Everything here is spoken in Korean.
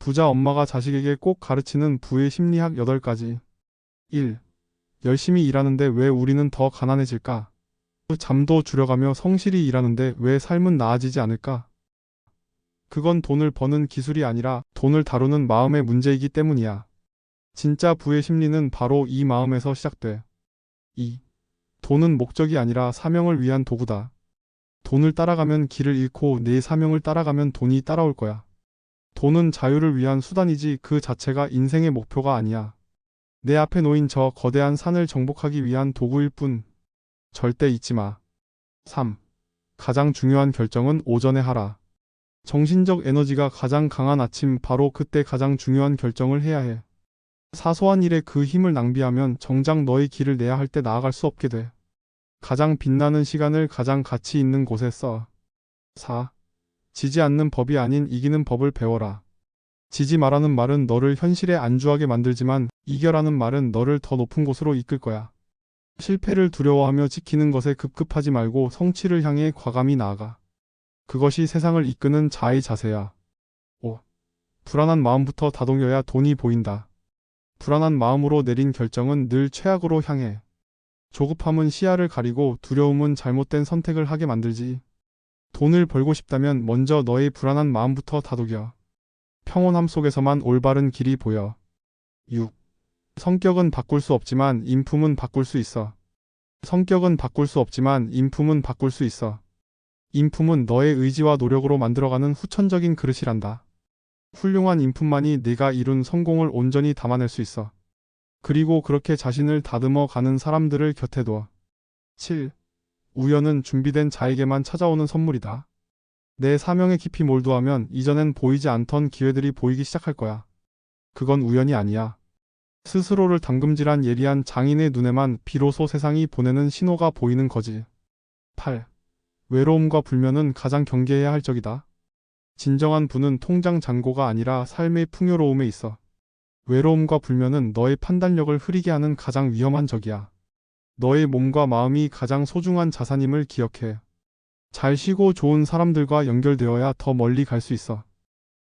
부자 엄마가 자식에게 꼭 가르치는 부의 심리학 8가지. 1. 열심히 일하는데 왜 우리는 더 가난해질까? 잠도 줄여가며 성실히 일하는데 왜 삶은 나아지지 않을까? 그건 돈을 버는 기술이 아니라 돈을 다루는 마음의 문제이기 때문이야. 진짜 부의 심리는 바로 이 마음에서 시작돼. 2. 돈은 목적이 아니라 사명을 위한 도구다. 돈을 따라가면 길을 잃고 내 사명을 따라가면 돈이 따라올 거야. 돈은 자유를 위한 수단이지 그 자체가 인생의 목표가 아니야. 내 앞에 놓인 저 거대한 산을 정복하기 위한 도구일 뿐. 절대 잊지 마. 3. 가장 중요한 결정은 오전에 하라. 정신적 에너지가 가장 강한 아침 바로 그때 가장 중요한 결정을 해야 해. 사소한 일에 그 힘을 낭비하면 정작 너의 길을 내야 할 때 나아갈 수 없게 돼. 가장 빛나는 시간을 가장 가치 있는 곳에 써. 4. 지지 않는 법이 아닌 이기는 법을 배워라. 지지 말라는 말은 너를 현실에 안주하게 만들지만 이겨라는 말은 너를 더 높은 곳으로 이끌 거야. 실패를 두려워하며 지키는 것에 급급하지 말고 성취를 향해 과감히 나아가. 그것이 세상을 이끄는 자의 자세야. 5. 불안한 마음부터 다독여야 돈이 보인다. 불안한 마음으로 내린 결정은 늘 최악으로 향해. 조급함은 시야를 가리고 두려움은 잘못된 선택을 하게 만들지. 돈을 벌고 싶다면 먼저 너의 불안한 마음부터 다독여. 평온함 속에서만 올바른 길이 보여. 6. 성격은 바꿀 수 없지만 인품은 바꿀 수 있어. 성격은 바꿀 수 없지만 인품은 바꿀 수 있어. 인품은 너의 의지와 노력으로 만들어가는 후천적인 그릇이란다. 훌륭한 인품만이 네가 이룬 성공을 온전히 담아낼 수 있어. 그리고 그렇게 자신을 다듬어 가는 사람들을 곁에 둬. 7. 우연은 준비된 자에게만 찾아오는 선물이다. 내 사명에 깊이 몰두하면 이전엔 보이지 않던 기회들이 보이기 시작할 거야. 그건 우연이 아니야. 스스로를 담금질한 예리한 장인의 눈에만 비로소 세상이 보내는 신호가 보이는 거지. 8. 외로움과 불면은 가장 경계해야 할 적이다. 진정한 부는 통장 잔고가 아니라 삶의 풍요로움에 있어. 외로움과 불면은 너의 판단력을 흐리게 하는 가장 위험한 적이야. 너의 몸과 마음이 가장 소중한 자산임을 기억해. 잘 쉬고 좋은 사람들과 연결되어야 더 멀리 갈 수 있어.